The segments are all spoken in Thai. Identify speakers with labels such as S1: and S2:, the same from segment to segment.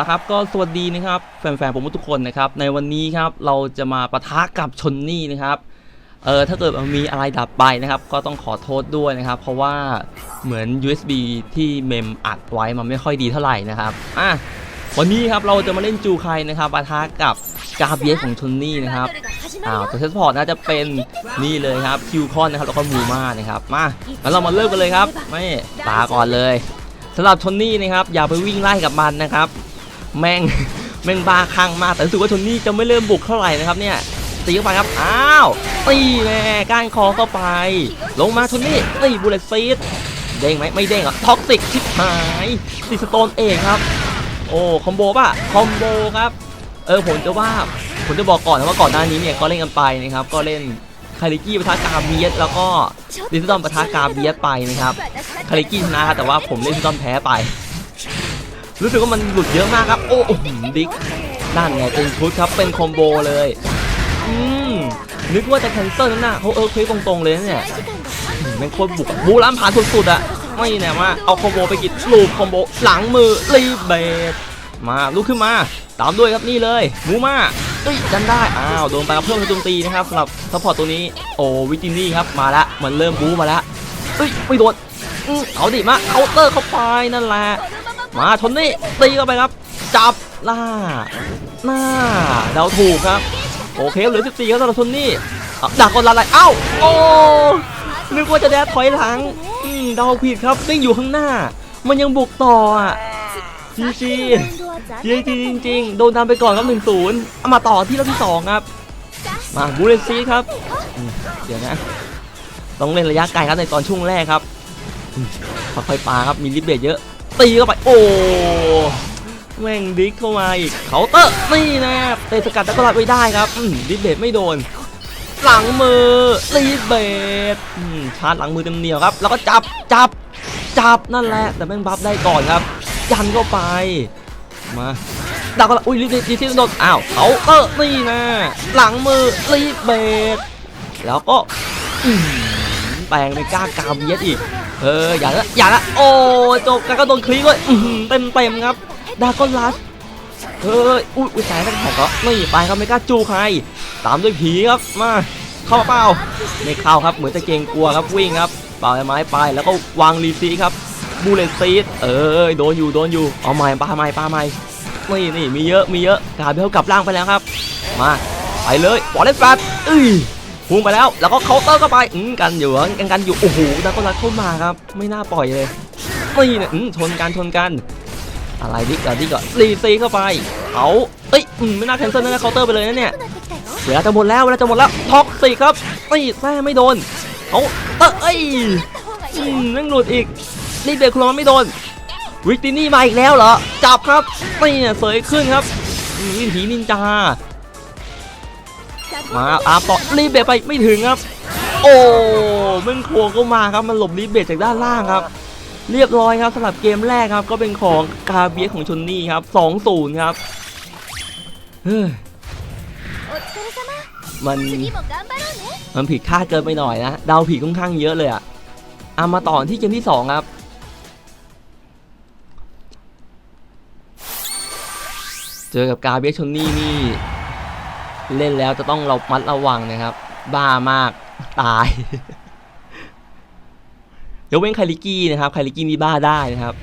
S1: ละครับก็สวัสดีนะครับแฟนๆผมทุกคนนะครับในวันนี้ครับเราจะมาปะทะกับชนนี่นะครับเออถ้าเกิดมีอะไรดับไปนะครับ ก็ต้องขอโทษด้วยนะครับ เพราะว่าเหมือน USB ที่เมมอัดไว้มันไม่ค่อยดีเท่าไหร่นะครับอะวันนี้ครับเราจะมาเล่นจูไครนะครับปะทะกับกาเบียสของชนนี่นะครับอ้าวตัวเซสพอร์ตน่าจะเป็นนี่เลยครับคิวคอนนะครับแล้วก็มูมานะครับมางั้นเรามาเริ่มกันเลยครับไม่ตาก่อนเลยสำหรับชนนี่นะครับอย่าไปวิ่งไล่กับมันนะครับ แม่งแม่งบ้าคลั่งมากแต่รู้สึกว่าชนนี่จะไม่เริ่มบุกเท่าไหร่นะครับเนี่ยตีเข้าไปครับ อ้าว ตีแม่ก้านคอเข้าไป ลงมาชนนี่ตีบูเลตซีดเด้งไหมไม่เด้งอะท็อกซิกชิบหายติสโตนเอกครับ โอ้คอมโบป่ะคอมโบครับ เออผมจะว่าผมจะบอกก่อนนะว่าก่อนหน้านี้เนี่ยก็เล่นกันไปนะครับ ก็เล่นคาริกี้ปะทะกาเบียสแล้วก็ดิจิตอลปะทะกาเบียสไปนะครับคาริกี้ชนะครับแต่ว่าผมเล่นดิจิตอลแพ้ไป รู้สึกว่ามันหลุดเยอะมากครับ โอ้โหดิกนั่นไงเป็นชุดครับเป็นคอมโบเลย อืมนึกว่าจะแคนเซิลนั่นน่ะเขาเออเคยตรงๆเลยเนี่ยมแม่งโคตรบุกบูรามผ่านสุดๆอะไม่แน่ว่าเอาคอมโบไปกิดลูปคอมโบหลังมือรีเบสมาลุกขึ้นมา ตามด้วยครับนี่เลยมูมาเอ้ยจันได้ อ้าวโดนไปกับเพิ่มโจมตีนะครับสำหรับซัพพอร์ตตัวนี้โอ้วิจินี่ครับมาละมันเริ่มบูมาละเอ้ยไม่โดนเอาดิมาเคาน์เตอร์เข้าไปนั่นแหละ มาชนนี่ตีเข้าไปครับ จับล่าหน้าเดาถูกครับ โอเคเหลือ14ครับสำหรับชนนี่ดักก่อนละไรเอ้าโอ้นึกว่าจะแดดถอยหลังอืมเดาผิดครับวิ่งอยู่ข้างหน้า มันยังบุกต่ออะจีจีจีจีจริงๆ โดนทำไปก่อนครับ1-0เอามาต่อที่รอบที่2ครับ มาบูเรนซีครับ เดี๋ยวนะ ต้องเล่นระยะไกลครับในตอนช่วงแรกครับค่อยๆปาครับ มีลิเบรเยอะ ตีเข้าไปโอ้แม่งดิกเข้ามาอีกเขาน์เตอร์นี่นะเตะสกัดแล้วก็รับไว้ได้ครับดิเบรไม่โดน หลังมือรีเบรอืมชาร์จหลังมือเต็มเหนียวครับ แล้วก็จับจับจับนั่นแหละ แต่แม่งบัฟได้ก่อนครับยันเข้าไปมาดักก็อุ้ยรีดรีที่โดนอ้าวเขาน์เตอร์นี่นะหลังมือรีเบรแล้วก็แปลงเป็นก้ากาเบียสอีก เอออย่าละอย่าละโอ้จบกันก็โดนคลีด้วยเต็มเต็มครับดากอนลัสเฮ้ยอุ้ยอุ้ยสายตั้งแถกก็นี่ไปครับไม่กล้าจูใครตามด้วยผีครับมาเข้าเปล่าไม่เข้าครับเหมือนจะเกรงกลัวครับวิ่งครับเป่าไม้ไปแล้วก็วางรีซีครับบูเลตซีดเออโดนอยู่โดนอยู่เอาใหม่ปาใหม่ปาใหม่นี่นี่มีเยอะมีเยอะกาเบลกลับล่างไปแล้วครับ มาไปเลยบอลเล่นแฟลตเอ้ย พุ่งไปแล้วแล้วก็เคาน์เตอร์เข้าไปอืมกันอยู่กันกันอยู่โอ้โหดาก็รัดเข้ามาครับ ไม่น่าปล่อยเลยนี่เนี่ยอืมชนกันชนกัน อะไรดิกอะดิกอะรีซีเข้าไปเอาเอ้ยอืมไม่น่าแคนเซิลนะเคาน์เตอร์ไปเลยนะเนี่ยเวลาจะหมดแล้วเวลาจะหมดแล้วท็อกซิครับนี่แท้ไม่โดนเอาเตะเอ้ยอืมนั่งหลุดอีกนี่เด็กคุณลองไม่โดนวิกตินี่มาอีกแล้วเหรอจับครับนี่เนี่ยเสยขึ้นครับอืมวิถีนินจา มาอาปอรีบเบรกไปไม่ถึงครับ โอ้มึงควงก็มาครับมันหลบรีบเบรกจากด้านล่างครับ เรียบร้อยครับสำหรับเกมแรกครับก็เป็นของกาเบียสของชนนี่ครับ2-0ครับเฮ้ยมันมันผิดคาดเกินไปหน่อยนะเดาผิดค่อนข้างเยอะเลยอะเอามาต่อที่เกมที่2ครับเจอกับกาเบียสชนนี่นี่ เล่นแล้วจะต้องเรามัดระวังนะครับ บ้ามากตายยกเว้นไคลิกี้นะครับไคลิกี้นี่บ้าได้นะครับ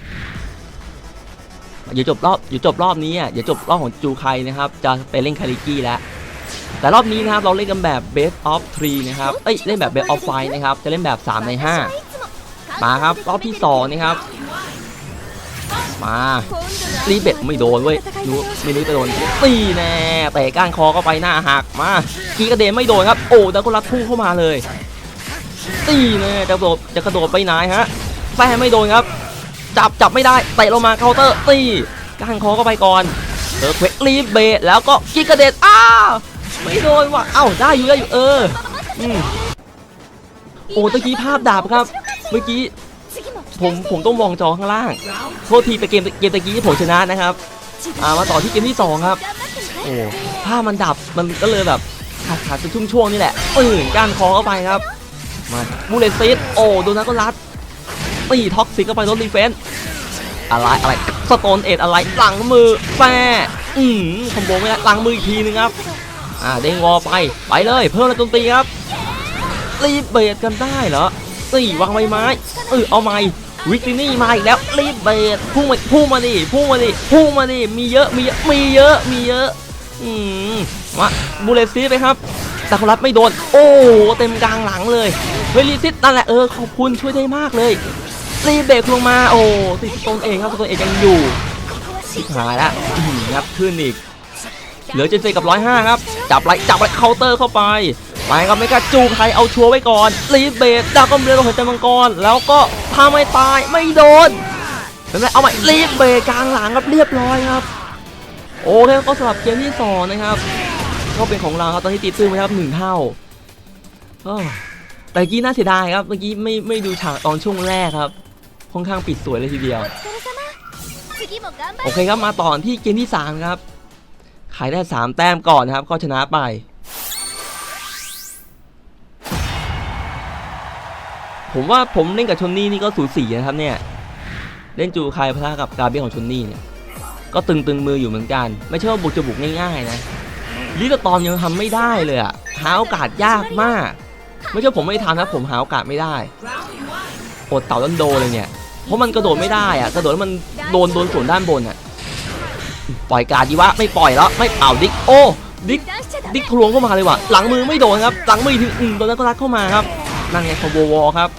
S1: เดี๋ยวจบรอบเดี๋ยวจบรอบนี้อะเดี๋ยวจบรอบของจูไคนะครับ จะไปเล่นไคลิกี้แล้วแต่รอบนี้นะครับเราเล่นกันแบบ best of 3นะครับเอ้ยเล่นแบบ best of 5นะครับจะเล่นแบบ 3 ใน 5 มาครับ รอบที่ 2 นะครับ มารีเบ็ดไม่โดนเว้ยรู้ไม่รู้จะโดนตีแน่เตะก้านคอเข้าไปหน้าหักมากีกระเด็นไม่โดนครับ โอ้แล้วก็รัดพุ่งเข้ามาเลยตีแน่จะกระโดดจะกระโดดไปไหนฮะแฝไม่โดนครับ จับจับไม่ได้เตะลงมาเคาน์เตอร์ตีก้านคอเข้าไปก่อนเออเควกรีเบะแล้วก็กีกระเด็นอ้าวไม่โดนว่ะเอ้าได้อยู่ได้อยู่เอออืมโอ้ตะกี้ภาพดับครับ เมื่อกี้ ผมผมต้องมองจอข้างล่างโทษทีไปเกมเกมตะกี้ที่ผมชนะนะครับอ่ามาต่อที่เกมที่สองครับโอ้ภามันดับมันก็เลยแบบขาดขาดเป็นช่วงๆนี่แหละปืนก้านคอเข้าไปครับมาบูเลตซีดโอ้โดนัทก็รัดตีท็อกซิกเข้าไปรถรีเฟนอะไรอะไรสโตนเอ็ดอะไรหลังมือแปะอืมคอมโบไม่ได้หลังมืออีกทีนึงครับอ่าเด้งวอไปไปเลยเพิ่มรงโจมตีครับรีเบรดกันได้เหรอสี่วางใบไม้เออเอาไม้ วิกตินี่มาอีกแล้วรีบเบรดพุ่งมาพุ่งมาดิพุ่งมาดิพุ่งมาดิมีเยอะมีเยอะมีเยอะมีเยอะอืมมาบูเลซีไปครับแต่เขารับไม่โดน โอ้เต็มกลางหลังเลยเฮลิซิตนั่นแหละเออขอบคุณช่วยได้มากเลยรีบเบรกลงมาโอ้ติดตนเองครับสตนเองยังอยู่ชิบหายละงับขึ้นอีก เหลือเจนเซกับร้อยห้าครับ จับไรจับไรเคาน์เตอร์เข้าไป ไปก็ไม่กล้าจูงใครเอาชัวร์ไว้ก่อนรีบเบดดาวก็เรือหัวใจมังกร แล้วก็ทำไม่ตายไม่โดนเป็นไรเอาใหม่รีบเบดกลางหลังครับเรียบร้อยครับ โอเคก็สำหรับเกมที่สองนะครับก็เป็นของเราครับตอนที่ตีตื้นไปครับหนึ่งเท่าแต่กี้น่าเสียดายครับเมื่อกี้ไม่ไม่ดูฉากตอนช่วงแรกครับค่อนข้างปิดสวยเลยทีเดียว โอเคครับมาต่อที่เกมที่3ครับขายได้ 3 แต้มก่อนนะครับ ก็ชนะไป ผมว่าผมเล่นกับชนนี่นี่ก็สูสีนะครับเนี่ย เล่นจูคายพะกับกาเบียของชนนี่เนี่ย ก็ตึงตึงมืออยู่เหมือนกัน ไม่ใช่ว่าบุกจะบุกง่ายๆนะลิตตอนยังทำไม่ได้เลยอะหาโอกาสยากมาก ไม่ใช่ผมไม่ทำนะผมหาโอกาสไม่ได้อดเต่าดันโดเลยเนี่ย เพราะมันกระโดดไม่ได้อะกระโดดแล้วมันโดนโดนส่วนด้านบนอะปล่อยการดีวะไม่ปล่อยแล้วไม่เป่าดิกโอ้ดิกดิกทะลวงเข้ามาเลยว่ะหลังมือไม่โดนครับหลังมือถึงอืมตอนนั้นก็รัดเข้ามาครับ นั่นไงคอมโบวอลครับ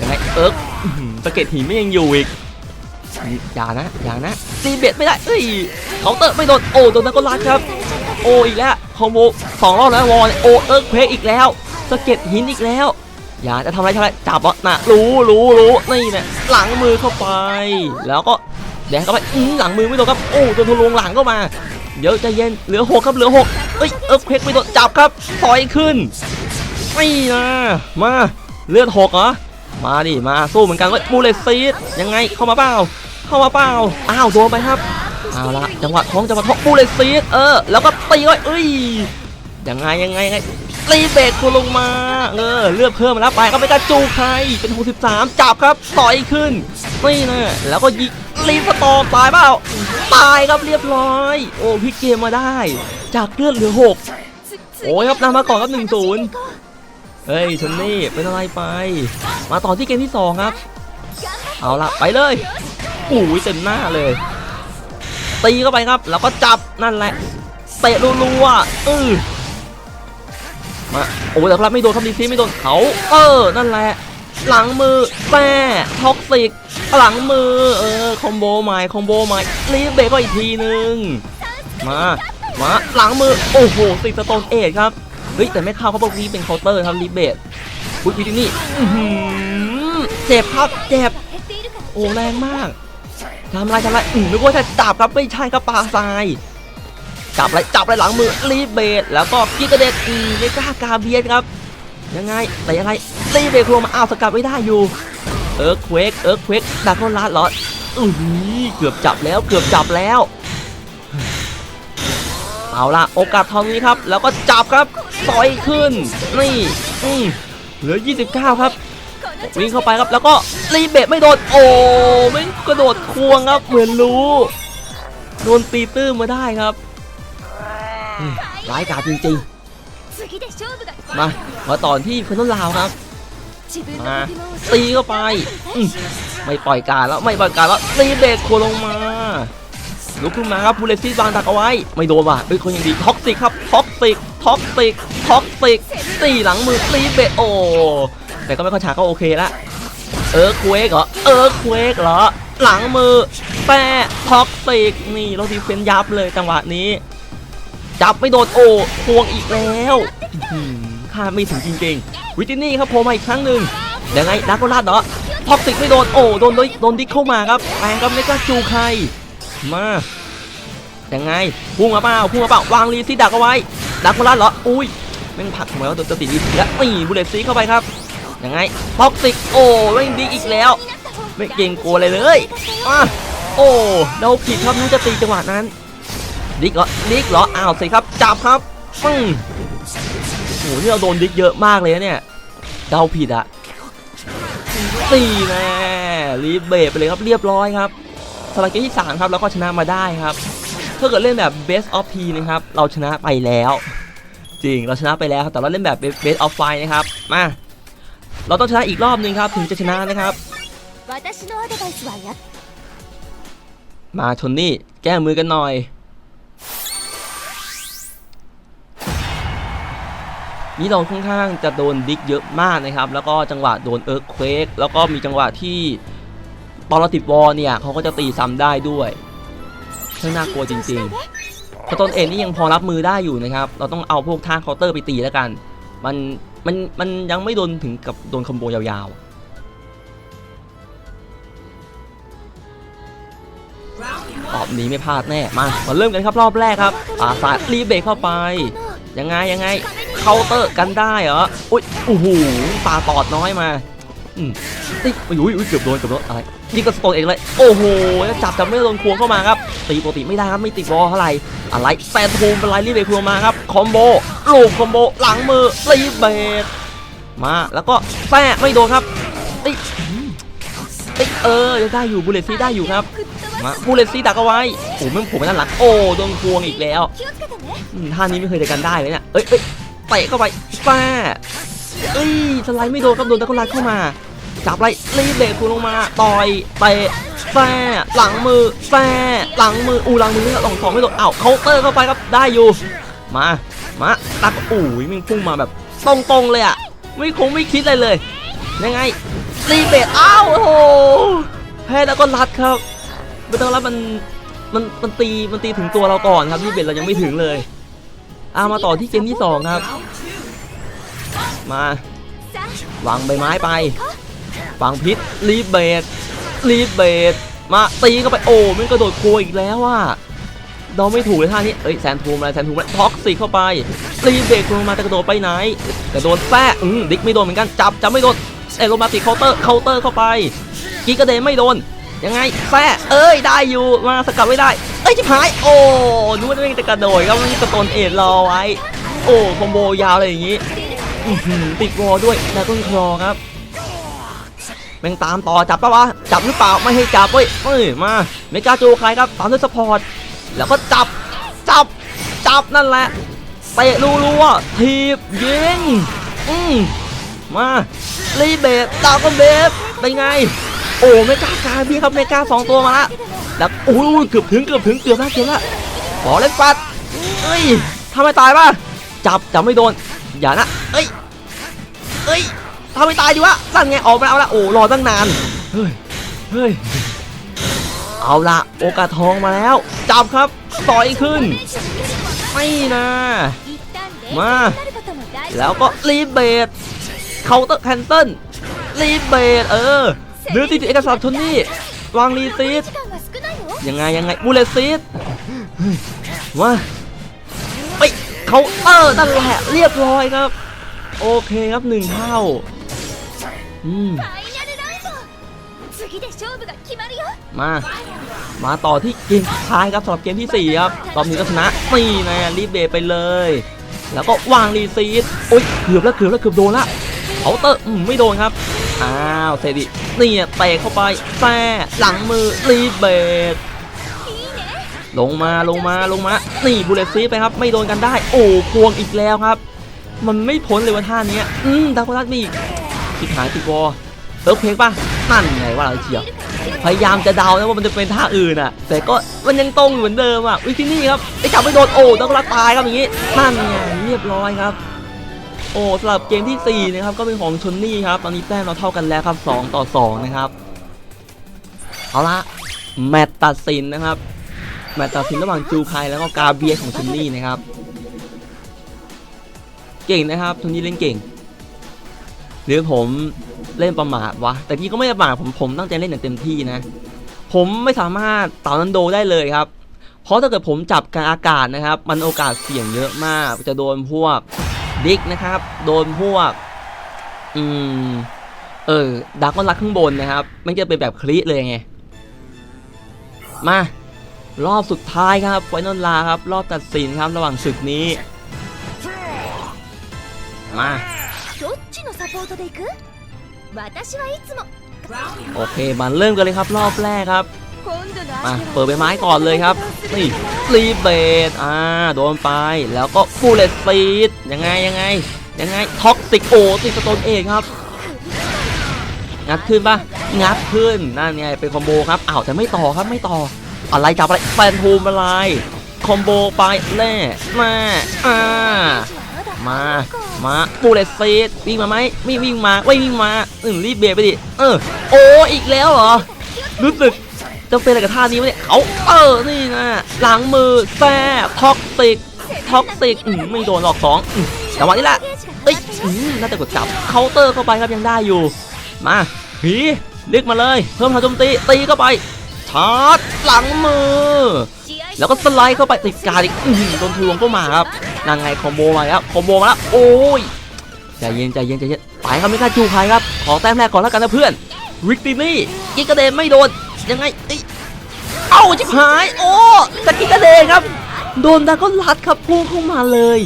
S1: ยังไงเอิร์กอื้ออสะเก็ดหินไม่ยังอยู่อีกอย่านะอย่านะตีเบ็ดไม่ได้เอ้ยเคาน์เตอร์ไม่โดนโอ้โดนนั้นก็รัดครับ โออีกแล้วคอมโบสองรอบแล้ววอลโอเอิร์กเพกอีกแล้วสะเก็ดหินอีกแล้ว อย่าจะทำอะไรทำอะไรจับอะนะรู้รู้รู้นี่เนี่ยหลังมือเข้าไป แล้วก็แดงเข้าไปอื้อหลังมือไม่โดนครับโอ้โดนทะลวงหลังเข้ามาเดี๋ยวใจเย็นเหลือหกครับเหลือหกเอ้ยเอิร์กเพกไม่โดนจับครับต่อยขึ้น ไม่นะมาเลือดหกเหรอมาดิมาสู้เหมือนกันเว้ยบูเลตซีดยังไงเข้ามาเปล่า เข้ามาเปล่าอ้าวโดนไปครับเอาละจังหวะท้องจังหวะท้องบูเลตซีดเออแล้วก็ตีไว้เอ้ยยังไงยังไงยังไงตีเบรกตัวลงมาเออเลือดเพิ่มมาแล้วไปก็ไม่กล้าจูใครเป็นหกสิบสามจับครับต่อยขึ้นนี่นะแล้วก็ยิงรีสตอมตายเปล่าตายครับเรียบร้อย โอ้พี่เกมมาได้ จากเลือดเหลือหกโอ้ยครับนำมาก่อนครับย์ เฮ้ยชนนี่เป็นอะไรไป มาต่อที่เกมที่ 2 ครับ เอาละไปเลยอู้ยเต็มหน้าเลย ตีเข้าไปครับ แล้วก็จับนั่นแหละเตะรัวๆอือมาโอ้แต่พลัดไม่โดนครับดีซีไม่โดนเขาเออ นั่นแหละ หลังมือแป้ท็อกซิก หลังมือ เออ คอมโบใหม่คอมโบใหม่รีบเบรก็อีกทีหนึ่งมา มา หลังมือ โอ้โหสิสโตนเอ็ดครับ เฮ้ยแต่ไม่เข้าเขาบอกนี่เป็นเคาน์เตอร์ครับรีเบทพุทวิที่นี่เจ็บครับเจ็บโอ้แรงมากทำลายทำลายอืมนึกว่าจะจับครับไม่ใช่ครับปลาทรายจับไรจับไรหลังมือรีเบทแล้วก็กิกเด็ดอืมเลก้ากาเบียนครับ ยังไงแต่อะไรตีเบรครวมมาอ้าวสกัดไม่ได้อยู่เออร์ควักเออร์ควักดักโนลัดเหรออุ้เกือบจับแล้วเกือบจับแล้ว เอาล่ะ โอกาสทองนี้ครับ แล้วก็จับครับ ซอยขึ้น นี่อืมเหลือ 29 ครับ วิ่งเข้าไปครับแล้วก็รีเบทไม่โดนโอ้ไม่กระโดดควงครับ เหมือนรู้ โดนตีตื้อมาได้ครับร้ายกาจจริงๆ มามาตอนที่คนต้นลาวครับมาตีเข้าไป ไม่ปล่อยการแล้วไม่ปล่อยการแล้วรีเด็โคลงมาลุกขึ้นมาครับพูเลตที่วางดักเอาไว้ ไม่โดนว่ะเป็นคนยังดีท็อกซิกครับท็อกซิก ท็อกซิกท็อกซิกตีหลังมือรีเบโอ แต่ก็ไม่ค่อยฉากก็โอเคละ เออเควกเหรอ เออเควกเหรอ หลังมือ แปะท็อกซิกนี่เราดีเฟนยับเลยจังหวะนี้ จับไม่โดนโอ้ควงอีกแล้วอื้อหือคาดไม่ถึงจริงๆ วิตินี่ครับโผล่มาอีกครั้งหนึ่งยังไงดักโกลาดเหรอท็อกซิกไม่โดนโอ้โดนโดนดิกเข้ามาครับแปลงก็ไม่กล้าจูใครมายังไงพุ่งมาเปล่าพุ่งมาเปล่าวางรีซีดักเอาไว้ ดักมาลันเหรอ อุ้ยแม่งผักผมแล้วตัวตีดีแล้วนี่บุเลตซีเข้าไปครับ ยังไงพ็อกติก โอ้ไม่ดีอีกแล้ว ไม่เกรงกลัวเลยเลยอะโอ้เราผิดครับน่าจะตีจังหวะนั้นดิกเหรอดิกเหรอ อ้าวสิครับ จับครับปึ้งโอ้โหนี่เราโดนดิกเยอะมากเลยเนี่ยเราผิดอะตีแน่รีเบรไปเลยครับ เรียบร้อยครับสลาเกมที่สามครับ แล้วก็ชนะมาได้ครับ ถ้าเกิดเล่นแบบ best of P นะครับ เราชนะไปแล้ว จริง เราชนะไปแล้วครับ แต่เราเล่นแบบ best of five นะครับ มา เราต้องชนะอีกรอบหนึ่งครับ ถึงจะชนะนะครับ มาชนนี่ แก้มือกันหน่อย นี่เราค่อนข้างจะโดนดิกเยอะมากนะครับ แล้วก็จังหวะโดนเอิร์กเควกแล้วก็มีจังหวะที่ตอนเราติดวอลเนี่ยเขาก็จะตีซ้ำได้ด้วย ช่างน่ากลัวจริงๆสโตนเอ็นนี่ยังพอรับมือได้อยู่นะครับ เราต้องเอาพวกท่าเคาน์เตอร์ไปตีแล้วกัน มันมันมันยังไม่โดนถึงกับโดนคอมโบยาวๆรอบนี้ไม่พลาดแน่ มา มาเริ่มกันครับรอบแรกครับป่าสายรีเบรกเข้าไป ยังไงยังไง เคาน์เตอร์กันได้เหรอ อุ้ยโอ้โหปาตอดน้อยมา อืมเอ้ยุ้ยเกือบโดนเกือบโดนอะไรนี่ก็สโตนเองเลยโอ้โหจับจับไม่โดนควงเข้ามาครับตีปกติไม่ได้ครับไม่ติดบอลเท่าไหร่อะไรแซนโทมเป็นไรรีบเบรกควงมาครับคอมโบลูกคอมโบหลังมือรีบเบรกมาแล้วก็แป้ไม่โดนครับติติเออยังได้อยู่บูเลตซีได้อยู่ครับมาบูเลตซีดักเอาไว้โอ้ไม่ผมไม่นั่นหลักโอ้โดนควงอีกแล้วท่านี้ไม่เคยเจอกันได้เลยเนี่ยเอ้ยเตะเข้าไปแป้เอ้ยสไลด์ไม่โดนครับโดนตะกุลัดเข้ามา จับไรรีบเบรกคุณลงมา ต่อยเตะแป้หลังมือแป้หลังมืออูหลังมือเนี่ยลองสองไม่โดนอ้าเคาน์เตอร์เข้าไปครับได้อยู่มามาตักอู้ยมันพุ่งมาแบบตรงๆเลยอะไม่คงไม่คิดอะไรเลย ยังไงรีเบรกอ้าวโอ้โหแพ้แล้วก็รัดครับไม่ต้องรับมันมันมันตีมันตีถึงตัวเราก่อนครับรีเบรกเรายังไม่ถึงเลยอามาต่อที่เกมที่ 2 ครับ มาวางใบไม้ไป วางพิษรีเบรกรีเบรกมาตีเข้าไปโอ้มันกระโดดโคอีกแล้วว่ะเดาไม่ถูกเลยท่านี้เอ้ยแซนทูมอะไรแซนทูมอะไรท็อกซิกเข้าไปรีเบรกลงมาแต่กระโดดไปไหนกระโดดแฝงอืมดิกไม่โดนเหมือนกันจับจับไม่โดนเอโรมาติเคาน์เตอร์เคาน์เตอร์เข้าไปกีกระเดนไม่โดนยังไงแฝงเอ้ยได้อยู่มาสกัดไม่ได้เอ้ยจิบหายโอ้นึกว่าจะกระโดดครับมันกระโดนเอ็ดรอไว้โอ้คอมโบยาวเลยอย่างงี้ติดวอด้วยแล้วต้นคลอครับ แม่งตามต่อจับปะวะ จับหรือเปล่าไม่ให้จับเว้ยเอ้ยมาเมกาโจใครครับตามด้วยสปอร์ตแล้วก็จับจับจับนั่นแหละเตะรัวทีบยิงอืมมารีเบสดาวก็เบสเป็นไง โอ้เมกาการพี่ครับเมกาสองตัวมาละแล้วโอ้ยเกือบถึงเกือบถึงเกือบแล้วเกือบแล้วขอเล่นฟัดเอ้ยทำไมตายป่ะจับจับไม่โดนอย่านะเอ้ยเอ้ย ทำไมตายดีวะสั่นไงออกมาเอาละโอ้รอตั้งนานเฮ้ยเฮ้ยเอาละโอกาสทองมาแล้ว จับครับต่อยขึ้น ไม่นะ
S2: มา
S1: แล้วก็รีเบดเคาน์เตอร์แคนเซิลรีเบดเออหรือที่เอกสารทุนนี่วางรีซีดยังไงยังไงบูเลซีดว่าไปเขาเออตั้งแหละเรียบร้อยครับ โอเคครับหนึ่งเท่า มามาต่อที่เกมท้ายครับสำหรับเกมที่ 4 ครับตอนนี้ก็ชนะนี่นะรีบเบไปเลย แล้วก็วางรีซีดโอ้ยเกือบแล้วเกือบแล้วเกือบโดนละเขาเตอร์อืมไม่โดนครับอ้าวเซดิเนี่ยเตะเข้าไปแต้หลังมือรีเบ
S2: ด
S1: ลงมาลงมาลงมานี่บูเลตซีไปครับ ไม่โดนกันได้ โอ้พวงอีกแล้วครับ มันไม่พ้นเลยวันท่านี้อืมดาวโคลัสมี ติดหายติดวอเติร์ฟเพกป่ะนั่นไงว่าเราเชียวพยายามจะเดานะว่ามันจะเป็นท่าอื่นอะ แต่ก็มันยังตรงอยู่เหมือนเดิมอะวิที่นี่ครับไอ้จับไม่โดนโอ้ต้องรักตายครับอย่างงี้นั่นไงเรียบร้อยครับ โอ้สำหรับเกมที่สี่นะครับ ก็เป็นของชนนี่ครับ ตอนนี้แต้มเราเท่ากันแล้วครับสองต่อสองนะครับ เอาละแมตช์ตัดสินนะครับ แมตช์ตัดสินระหว่างจูไคแล้วก็กาเบียของชนนี่นะครับ เก่งนะครับชนนี่เล่นเก่ง หรือผมเล่นประมาทวะ แต่พี่ก็ไม่ประมาทผมผมตั้งใจเล่นอย่างเต็มที่นะ ผมไม่สามารถเต่านันโดได้เลยครับ เพราะถ้าเกิดผมจับการอากาศนะครับ มันโอกาสเสี่ยงเยอะมาก จะโดนพวกดิกนะครับ โดนพวก อืม เออดาร์กอนรักข้างบนนะครับ มันจะเป็นแบบคลิเลยไง มารอบสุดท้ายครับไฟนอลลาครับ รอบตัดสินครับระหว่างศึกนี้ มา
S2: ポートで行く私はいつも
S1: โอเคมาเริ่มกันเลยครับ รอบแรกครับ
S2: 度の
S1: มา
S2: 相手
S1: เปิดใบไม้ก่อนเลยครับ นี่รีเบดอ่า โดนไป แล้วก็ฟูเลตซีดยังไงยังไง ยังไง ท็อกซิกโอติสโตนเอกครับ งัดขึ้นปะงัดขึ้น นั่นไง เป็นคอมโบครับ อ้าว แต่ไม่ต่อครับ ไม่ต่อ อะไรจับอะไรแฟนทูมอะไร คอมโบไปแล่มาอ่า มา มาฟูเลตซีดวิ่งมาไหมไม่วิ่งมาไม่วิ่งมาอืมรีบเบรกไปดิเออโอ้อีกแล้วเหรอรู้สึกจะเป็นอะไรกับท่านี้วะเนี่ยเขาเออนี่นะหลังมือแซ่ท็อกซิกท็อกซิกอืมไม่โดนหลอกสองจังหวะนี้แหละเอ้ยอืมน่าจะกดจับเคาน์เตอร์เข้าไปครับยังได้อยู่ มาหีลึกมาเลย เพิ่มพลังโจมตีตีเข้าไปาร์จหลังมือ แล้วก็สไลด์เข้าไปติดการอีกโดนทวงเข้ามาครับนางไงคอมโบมาครับคอมโบมาแล้วโอ้ยใจเย็นใจเย็นใจเย็นไปครับไม่กล้าจูใครครับ ขอแต้มแรกก่อนแล้วกันนะเพื่อนริกตินี่กิกกระเด็นไม่โดนยังไงเอ้าจิบหายโอ้ตะกิกกระเดนครับ โดนดาก็ลัดครับพุ่งเข้ามาเลย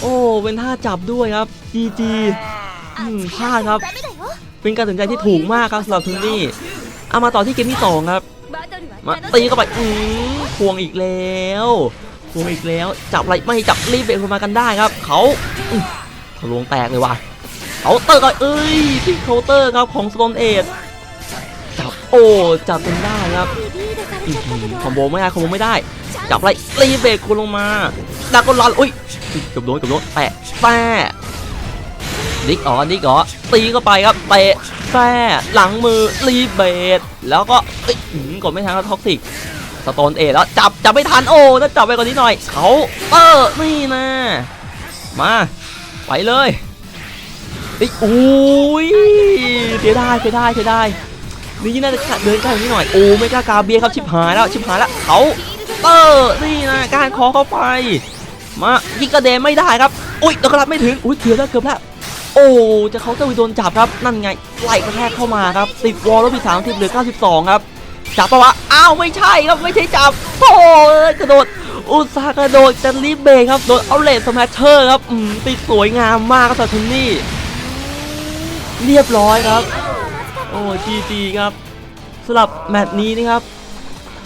S1: โอ้เป็นท่าจับด้วยครับจีจีพลาดครับ เป็นการตัดสินใจที่ถูกมากครับสำหรับทุนนี่เอามาต่อที่เกมที่2ครับ มาตีเข้าไปอืมพวงอีกแล้วพวงอีกแล้ว จับอะไรไม่จับรีบเบรกมากันได้ครับ เขาทะลวงแตกเลยว่ะเขาเตอร์ก็เอ้ยติดเคาน์เตอร์ครับของสโตนเอทจับโอ้จับเป็นได้ครับคอมโบไม่ได้คอมโบไม่ได้ จับอะไรรีเบรกคุณลงมาดากอนลอนอุ้ยเกือบโดนเกือบโดนแปะแปะดิกอ๋อดิกอ๋อตีเข้าไปครับเตะ แปะหลังมือรีเบรกแล้วก็เอ้ยหือกดไม่ทันแล้วท็อกซิกสโตนเอแล้วจับจับไม่ทันโอ้ถ้าจับไปกว่านี้หน่อยเขาเออนี่นะมาไปเลยไอ้อุ้ยเสียดายเสียดายเสียดายนี่น่าจะเดินใกล้นี้หน่อยโอ้ไม่กล้ากาเบียครับชิบหายแล้วชิบหายแล้วเขาเออนี่นะการคอเข้าไปมายิงกระเด็นไม่ได้ครับอุ้ยเดี๋ยวกระลับไม่ถึงอุ้ยเกือบแล้วเกือบแล้ว โอ้จะเขาน์เตอร์ไปโดนจับครับนั่นไงไหลกระแทกเข้ามาครับติดวอลลบอีกสามสิบเหลือเก้าสิบสองครับจับปะวะอ้าวไม่ใช่ครับไม่ใช่จับโอ้ยกระโดดอุตสาหกระโดดจะรีบเบรกครับโดนเอาเลสสแมชเชอร์ครับอืมติดสวยงามมากครับสำหรันนี่เรียบร้อยครับ โอ้จีจีครับสำหรับแมตช์นี้นะครับ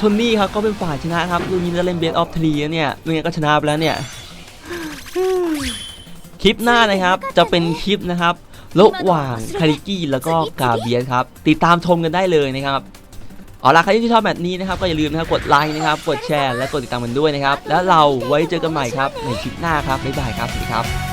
S1: ทนนี่ครับก็เป็นฝ่ายชนะครับลูนี้จะเล่นเบสออฟทรีเนี่ยลุงนี้ก็ชนะไปแล้วเนี่ย คลิปหน้านะครับจะเป็นคลิปนะครับระหว่างคาริกี้แล้วก็กาเบียสครับ ติดตามชมกันได้เลยนะครับเอาล่ะใครที่ชอบแบบนี้นะครับก็อย่าลืมนะครับกดไลค์นะครับกดแชร์และกดติดตามกันด้วยนะครับ แล้วเราไว้เจอกันใหม่ครับในคลิปหน้าครับบ๊ายบายครับสวัสดีครับ